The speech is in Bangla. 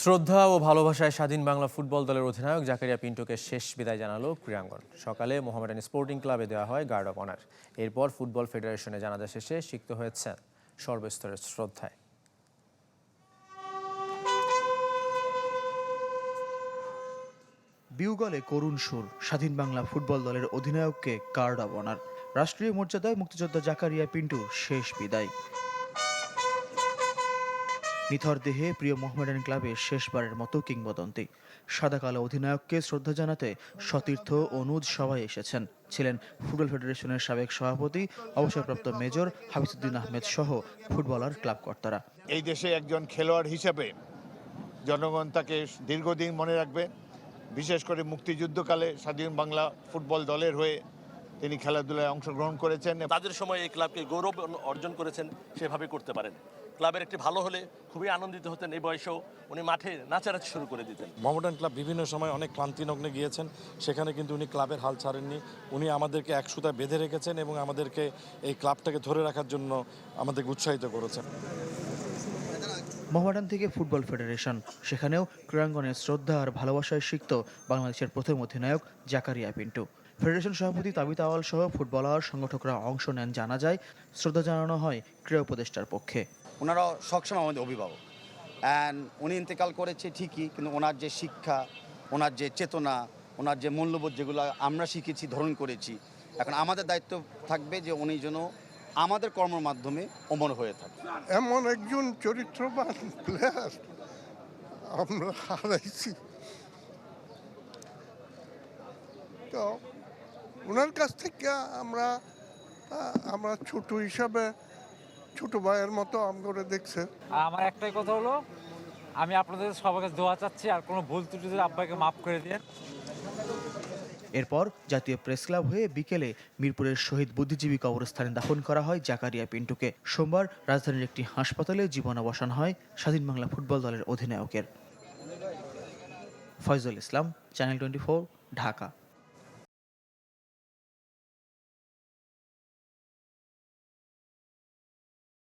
শ্রদ্ধা ও ভালোবাসায় স্বাধীন বাংলা ফুটবল দলের অধিনায়ক জাকারিয়া পিন্টুকে শেষ বিদায় জানালো ক্রীড়াঙ্গন। সকালে মোহামেডান স্পোর্টিং ক্লাবে দেওয়া হয় গার্ড অফ অনার। এরপর ফুটবল ফেডারেশনে জানাজা শেষে সিক্ত হয়েছেন সর্বস্তরের শ্রদ্ধায়। বিউগলে করুণ সুর, স্বাধীন বাংলা ফুটবল দলের অধিনায়ককে কার্ড অব অনার। রাষ্ট্রীয় মর্যাদায় মুক্তিযোদ্ধা জাকারিয়া পিন্টুর শেষ বিদায়। নিথর দেহে প্রিয় মোহামেডান ক্লাবের শেষবারের মতো কিংবদন্তি। সাদা কালো অধিনায়ককে শ্রদ্ধা জানাতে সতীর্থ অনুজ সবাই এসেছেন। ছিলেন ফুটবল ফেডারেশনের সাবেক সভাপতি, অবসরপ্রাপ্ত মেজর হাফিজুদ্দিন আহমেদ সহ ফুটবলার ক্লাব কর্তারা। এই দেশে একজন খেলোয়াড় হিসেবে জনগণ তাকে দীর্ঘদিন মনে রাখবে। বিশেষ করে মুক্তিযুদ্ধকালে স্বাধীন বাংলা ফুটবল দলের হয়ে তিনি খেলাধুলায় অংশগ্রহণ করেছেন। তাদের সময় এই ক্লাবকে গৌরব অর্জন করেছেন সেভাবে করতে পারেন। ক্লাবের একটি ভালো হলে খুবই আনন্দিত হতেন এই বয়সেও উনি মাঠে নাচানাচি শুরু করে দিতেন। মোহামেডান ক্লাব বিভিন্ন সময় অনেক ক্লান্তিনগ্নে গিয়েছেন সেখানে কিন্তু উনি ক্লাবের হাল ছাড়েননি। উনি আমাদেরকে এক সুতায় বেঁধে রেখেছেন এবং আমাদেরকে এই ক্লাবটাকে ধরে রাখার জন্য আমাদেরকে উৎসাহিত করেছেন। মোহামেডান থেকে ফুটবল ফেডারেশন সেখানেও ক্রীড়াঙ্গনের শ্রদ্ধা আর ভালোবাসায় সিক্ত বাংলাদেশের প্রথম অধিনায়ক জাকারিয়া পিন্টু। ফেডারেশন সভাপতি তাবিত আওয়াল সহ ফুটবলার সংগঠকরা অংশ নেন জানা যায় শ্রদ্ধা জানানো হয় ক্রীড়া উপদেষ্টার পক্ষে। ওনারা সবসময় আমাদের অভিভাবক। অ্যান্ড উনি ইন্তেকাল করেছে ঠিকই কিন্তু ওনার যে শিক্ষা ওনার যে চেতনা ওনার যে মূল্যবোধ যেগুলো আমরা শিখেছি ধারণ করেছি এখন আমাদের দায়িত্ব থাকবে যে উনি যেন আমাদের কর্মের মাধ্যমে অমর হয়ে থাকে। এমন একজন চরিত্রবান প্লেয়ার আমরা হারাইছি। তো ওনার কাছ থেকে আমরা আমরা ছোট হিসাবে ছোট ভাইয়ের মতো আম করে দেখছে। আমার একটাই কথা হলো আমি আপনাদের সবার কাছে দোয়া চাচ্ছি আর কোনো ভুল ত্রুটি যদি আব্বাকে মাফ করে দিন। এরপর জাতীয় প্রেস ক্লাব হয়ে বিকেলে মিরপুরের শহীদ বুদ্ধিজীবী কবরস্থানে দাফন করা হয় জাকারিয়া পিন্টুকে। সোমবার রাজধানীর একটি হাসপাতালে জীবনাবসান হয় স্বাধীন বাংলা ফুটবল দলের অধিনায়কের। Faizul Islam channel twenty Dhaka.